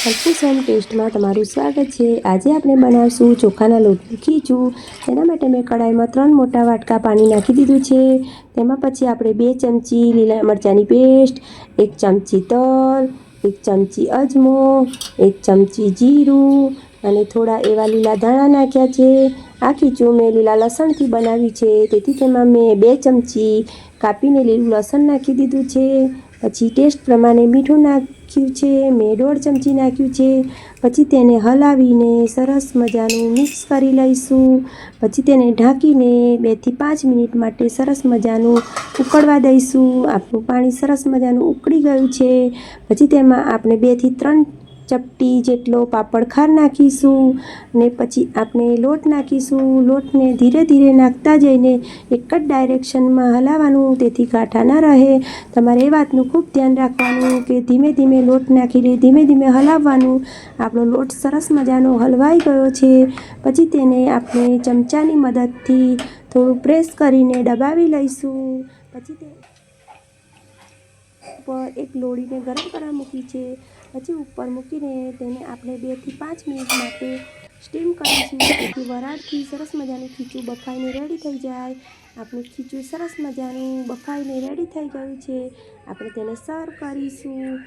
કલ્પૂસ home ટેસ્ટમાં તમારું સ્વાગત છે. આજે આપણે બનાવશું ચોખાના લોટનું ખીચું. તેના માટે મેં કડાઈમાં ત્રણ મોટા વાટકા પાણી નાખી દીધું છે. તેમાં પછી આપણે બે ચમચી લીલા મરચાંની પેસ્ટ, એક ચમચી તલ, એક ચમચી અજમો, એક ચમચી જીરું અને થોડા એવા લીલા ધાણા નાખ્યા છે. આ ખીચું મેં લીલા લસણથી બનાવ્યું છે. તેથી તેમાં મેં બે ચમચી કાપીને લીલું લસણ નાખી દીધું છે. પછી ટેસ્ટ પ્રમાણે મીઠું નાખ્યું છે, મેં દોઢ ચમચી નાખ્યું છે. પછી તેને હલાવીને સરસ મજાનું મિક્સ કરી લઈશું. પછી તેને ઢાંકીને બેથી પાંચ મિનિટ માટે સરસ મજાનું ઉકળવા દઈશું. આપણું પાણી સરસ મજાનું ઉકળી ગયું છે. પછી તેમાં આપણે બેથી ત્રણ ચપટી જેટલો પાપડખાર નાખીશું ને પછી આપણે લોટ નાખીશું. લોટને ધીરે ધીરે નાખતા જઈને એક જ ડાયરેક્શનમાં હલાવવાનું, તેથી ગાંઠા ન રહે. તમારે એ વાતનું ખૂબ ધ્યાન રાખવાનું કે ધીમે ધીમે લોટ નાખીને ધીમે ધીમે હલાવવાનું. આપણો લોટ સરસ મજાનો હલવાઈ ગયો છે. પછી તેને આપણે ચમચાની મદદથી થોડું પ્રેસ કરીને દબાવી લઈશું. પછી તે ઉપર એક લોડીને ગરમ કરવા મૂકી છે. પછી ઉપર મૂકીને તેને આપણે બેથી પાંચ મિનિટ માટે સ્ટીમ કરીશું જેથી વરાળથી સરસ મજાનું ખીચું બફાઈને રેડી થઈ જાય. આપણું ખીચું સરસ મજાનું બફાઈને રેડી થઈ ગયું છે. આપણે તેને સર્વ કરીશું.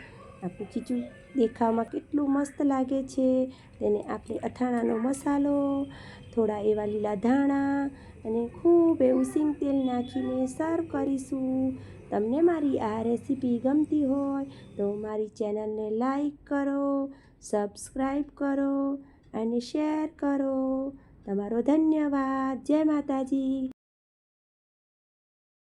આપણું ખીચું દેખાવમાં કેટલું મસ્ત લાગે છે. તેને આપણે અથાણાનો મસાલો, થોડા એવા લીલા ધાણા અને ખૂબ તેલ નાખીને સર્વ કરીશું. તમને મારી આ રેસીપી ગમતી હોય તો મારી ચેનલને લાઈક કરો સબસ્ક્રાઈબ કરો અને શેર કરો. તમારો ધન્યવાદ. જય માતાજી.